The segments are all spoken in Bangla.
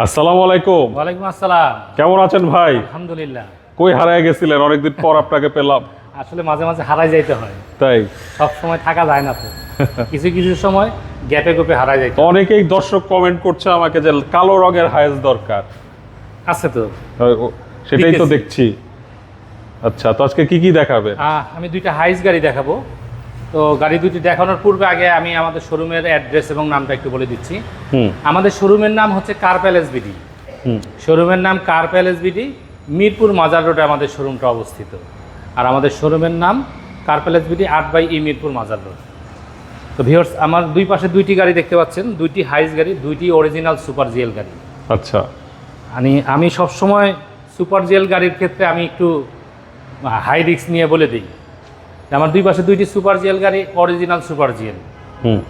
আসসালামু আলাইকুম। ওয়ালাইকুম আসসালাম। কেমন আছেন ভাই? আলহামদুলিল্লাহ। কই হারায় গেছিলেন? অনেকদিন পর আপনাকে পেলাম। আসলে মাঝে মাঝে হারাই যাইতে হয়। তাই? সব সময় থাকা যায় না তো। কিছু কিছু সময় গ্যাপে গোপে হারাই যাইতে হয়। অনেকেই দর্শক কমেন্ট করছে আমাকে যে কালো রঙের হায়েস দরকার। আছে তো। সেটাই তো দেখছি। আচ্ছা তো আজকে কি কি দেখাবে আমি দুইটা হাইস গাড়ি দেখাবো। তো গাড়ি দুটি দেখানোর পূর্বে আগে আমি আমাদের শোরুমের অ্যাড্রেস এবং নামটা একটু বলে দিচ্ছি। আমাদের শোরুমের নাম হচ্ছে কার প্যালেস বিডি। হুম। শোরুমের নাম কার প্যালেস বিডি মিরপুর মাজার রোডে আমাদের শোরুমটা অবস্থিত। আর আমাদের শোরুমের নাম কার প্যালেস বিডি আট by E Mirpur Mazar road. তো ভিওর্স আমার দুই পাশে দুইটি গাড়ি দেখতে পাচ্ছেন দুইটি হাইস গাড়ি দুইটি অরিজিনাল সুপার জিএল গাড়ি। আচ্ছা। আমি আমি সবসময় সুপার জিএল গাড়ির ক্ষেত্রে আমি একটু হাই রিস্ক নিয়ে বলে দিই। আমার দুই পাশে দুইটি সুপার জিএল গাড়ি অরিজিনাল সুপার জিএল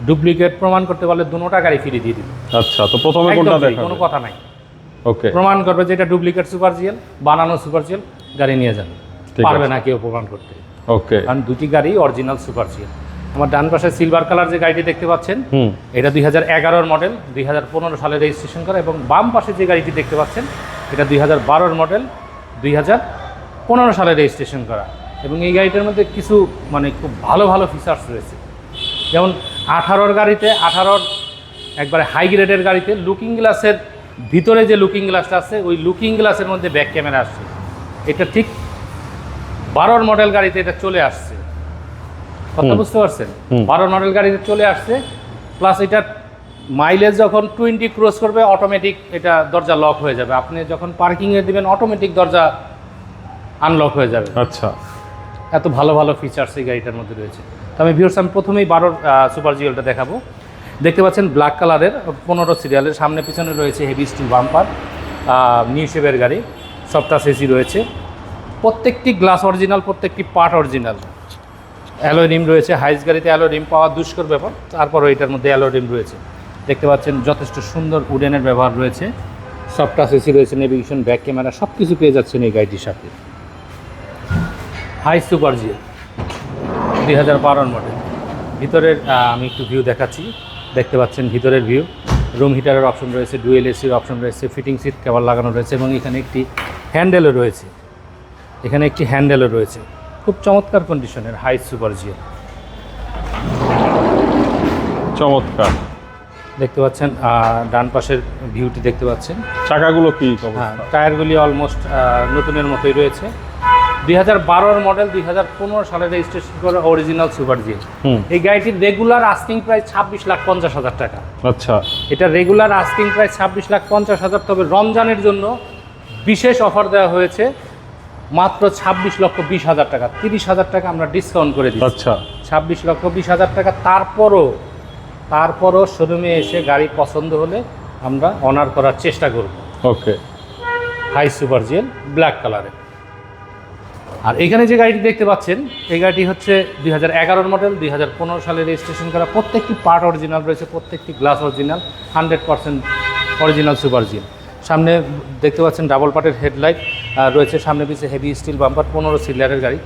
ডুপ্লিকেট প্রমাণ করতে পারলে দুটোটা গাড়ি ফিরে দিয়ে দিবে। আচ্ছা তো প্রথমে কোনটা কোনো কথা নাই। ওকে। প্রমাণ করবে যে এটা ডুপ্লিকেট সুপার জিএল বানানো সুপার জিএল গাড়ি নিয়ে যাবে। পারবে না কেউ প্রমাণ করতে। ওকে। কারণ দুটি গাড়ি অরিজিনাল সুপার জিএল আমার ডান পাশে সিলভার কালার যে গাড়িটি দেখতে পাচ্ছেন হুম। এটা দুই হাজার এগারোর মডেল দুই হাজার পনেরো সালে রেজিস্ট্রেশন করা এবং বাম পাশে যে গাড়িটি দেখতে পাচ্ছেন এটা দুই হাজার বারোর মডেল দুই হাজার পনেরো সালে রেজিস্ট্রেশন করা। এবং এই গাড়িটার মধ্যে কিছু মানে খুব ভালো ভালো ফিচার্স রয়েছে। যেমন আঠারোর গাড়িতে আঠারোর একবারে হাই গ্রেডের গাড়িতে লুকিং গ্লাসের ভিতরে যে লুকিং গ্লাসটা আছে ওই লুকিং গ্লাসের মধ্যে ব্যাক ক্যামেরা আসছে। এটা ঠিক বারোর মডেল গাড়িতে এটা চলে আসছে। কথা বুঝতে পারছেন? বারোর মডেল গাড়িতে চলে আসছে প্লাস এটা মাইলেজ যখন টোয়েন্টি ক্রস করবে অটোমেটিক এটা দরজা লক হয়ে যাবে। আপনি যখন পার্কিংয়ে দিবেন অটোমেটিক দরজা আনলক হয়ে যাবে। আচ্ছা। এত ভালো ভালো ফিচার্স এই গাড়িটার মধ্যে রয়েছে। তো আমি ভিউর্স আমি প্রথমেই বারোর সুপার জিওলটা দেখাবো। দেখতে পাচ্ছেন ব্ল্যাক কালারের পনেরো সিরিয়ালের সামনে পিছনে রয়েছে হেভি স্টিল বাম্পার নিউ শেপের গাড়ি, সবটা এসি রয়েছে। প্রত্যেকটি গ্লাস অরিজিনাল প্রত্যেকটি পার্ট অরিজিনাল অ্যালো রিম রয়েছে হাইস গাড়িতে অ্যালো রিম পাওয়া দুষ্কর ব্যাপার। তারপরও এটার মধ্যে অ্যালো রিম রয়েছে। দেখতে পাচ্ছেন যথেষ্ট সুন্দর উডেনের ব্যবহার রয়েছে। সফট এসি রয়েছে নেভিগেশন ব্যাক ক্যামেরা সব কিছু পেয়ে যাচ্ছেন এই গাড়িটির সাথে। হাই সুপার জিও দুই হাজার বারোর মডেল। ভিতরের আমি একটু ভিউ দেখাচ্ছি। দেখতে পাচ্ছেন ভিতরের ভিউ রুম হিটারের অপশন রয়েছে ডুয়েল এসির অপশন রয়েছে ফিটিং সিট কেবল লাগানো রয়েছে এবং এখানে একটি হ্যান্ডেলও রয়েছে। এখানে একটি হ্যান্ডেলও রয়েছে। খুব চমৎকার কন্ডিশনের হাই সুপার জিও চমৎকার। দেখতে পাচ্ছেন ডান পাশের ভিউটি দেখতে পাচ্ছেন। চাকাগুলো কি হ্যাঁ টায়ারগুলি অলমোস্ট নতুনের মতোই রয়েছে। দুই হাজার বারোর মডেল দুই হাজার পনেরো সালে রেজিস্ট্রেশন করা অরিজিনাল সুপার হুম। এই গাড়িটির রেগুলার আস্কিং প্রাইস ছাব্বিশ লাখ পঞ্চাশ হাজার টাকা। আচ্ছা। এটা রেগুলার আস্কিং প্রাইস ছাব্বিশ লাখ পঞ্চাশ হাজার তবে রমজানের জন্য বিশেষ অফার দেওয়া হয়েছে মাত্র ছাব্বিশ লক্ষ বিশ হাজার টাকা তিরিশ হাজার টাকা আমরা ডিসকাউন্ট করে দিই আচ্ছা। ছাব্বিশ লক্ষ বিশ হাজার টাকা তারপরও তারপরও শোরুমে এসে গাড়ি পছন্দ হলে আমরা অনার করার চেষ্টা করব। Okay. Hi super GL black কালারের আর এখানে যে গাড়িটি দেখতে পাচ্ছেন এই গাড়িটি হচ্ছে দুই হাজার মডেল দুই হাজার পনেরো সালে রেজিস্ট্রেশন করা প্রত্যেকটি পার্ট অরিজিনাল রয়েছে প্রত্যেকটি glass original hundred percent original super GL সামনে দেখতে পাচ্ছেন ডাবল পার্টের হেডলাইট রয়েছে সামনে পিছিয়ে হেভি স্টিল বাম্পার পনেরো সিলিয়ারের গাড়ি।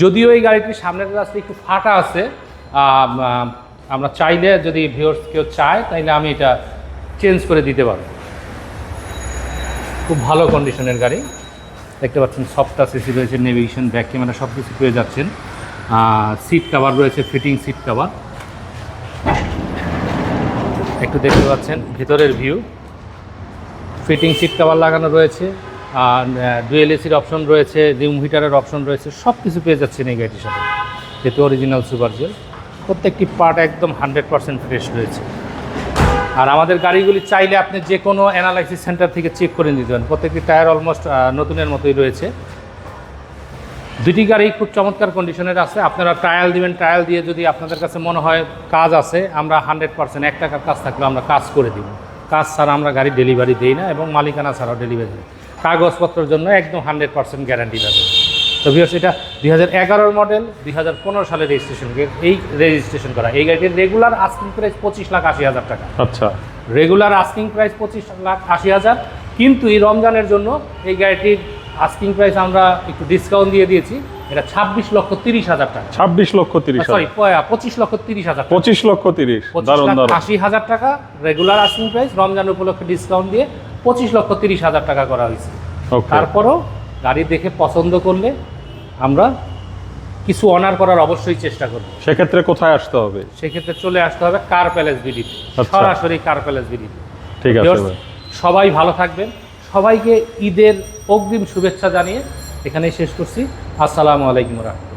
যদিও এই গাড়িটির সামনের রাস্তা একটু ফাটা আছে আম, আম, আমরা চাইলে যদি ভিউর্স কেউ চায় তাইলে আমি এটা চেঞ্জ করে দিতে পারব। খুব ভালো কন্ডিশনের গাড়ি। দেখতে পাচ্ছেন সফটটা সিসি রয়েছে নেভিগেশন ব্যাক ক্যামেরা সব কিছু পেয়ে যাচ্ছেন। সিট কাভার রয়েছে ফিটিং সিট কাভার একটু দেখতে পাচ্ছেন, ভিতরের ভিউ ফিটিং সিট কাভার লাগানো রয়েছে, আর ডুয়েল এসির অপশন রয়েছে রিম হিটারের অপশন রয়েছে সব কিছু পেয়ে যাচ্ছেন এই গাড়িটির সাথে। যেহেতু অরিজিনাল সুপার জেল প্রত্যেকটি পার্ট একদম হান্ড্রেড পার্সেন্ট ফ্রেশ রয়েছে। আর আমাদের গাড়িগুলি চাইলে আপনি যে কোনো অ্যানালাইসিস সেন্টার থেকে চেক করে নিতে পারেন। প্রত্যেকটি টায়ার অলমোস্ট নতুনের মতোই রয়েছে। দুটি গাড়ি খুব চমৎকার কন্ডিশনের আছে। আপনারা ট্রায়াল দিবেন ট্রায়াল দিয়ে যদি আপনাদের কাছে মনে হয় কাজ আছে, আমরা হান্ড্রেড পার্সেন্ট এক টাকার কাজ থাকলে আমরা কাজ করে দিব। কাজ ছাড়া আমরা গাড়ি ডেলিভারি দিই না এবং মালিকানা ছাড়াও ডেলিভারি দিই। কাগজপত্রের জন্য একদম হান্ড্রেড পার্সেন্ট গ্যারান্টি পাবে তো ভিউয়ার্স এটা দুই হাজার এগারোর মডেল দুই হাজার পনেরো সালে রেজিস্ট্রেশন এই রেজিস্ট্রেশন করা। এই গাড়িটির রেগুলার আস্কিং প্রাইস পঁচিশ লাখ আশি হাজার টাকা। আচ্ছা। রেগুলার আস্কিং প্রাইস পঁচিশ লাখ আশি হাজার। কিন্তু এই রমজানের জন্য এই গাড়িটির আস্কিং প্রাইস আমরা একটু ডিসকাউন্ট দিয়ে দিয়েছি। এটা ছাব্বিশ লক্ষ তিরিশ হাজার টাকা। ছাব্বিশ লক্ষ তিরিশ সরি পঁচিশ লক্ষ তিরিশ হাজার পঁচিশ লক্ষ তিরিশ। আশি হাজার টাকা রেগুলার আস্কিং প্রাইস রমজান উপলক্ষে ডিসকাউন্ট দিয়ে পঁচিশ লক্ষ তিরিশ হাজার টাকা করা হয়েছে। তারপরও গাড়ি দেখে পছন্দ করলে আমরা কিছু অনার করার অবশ্যই চেষ্টা করব। সেক্ষেত্রে কোথায় আসতে হবে? সেক্ষেত্রে চলে আসতে হবে কার প্যালেস বিডিতে। সরাসরি কার প্যালেস বিডিতে ঠিক আছে সবাই ভালো থাকবেন। সবাইকে ঈদের অগ্রিম শুভেচ্ছা জানিয়ে এখানেই শেষ করছি। আসসালামু আলাইকুম রহমতুল্লাহ।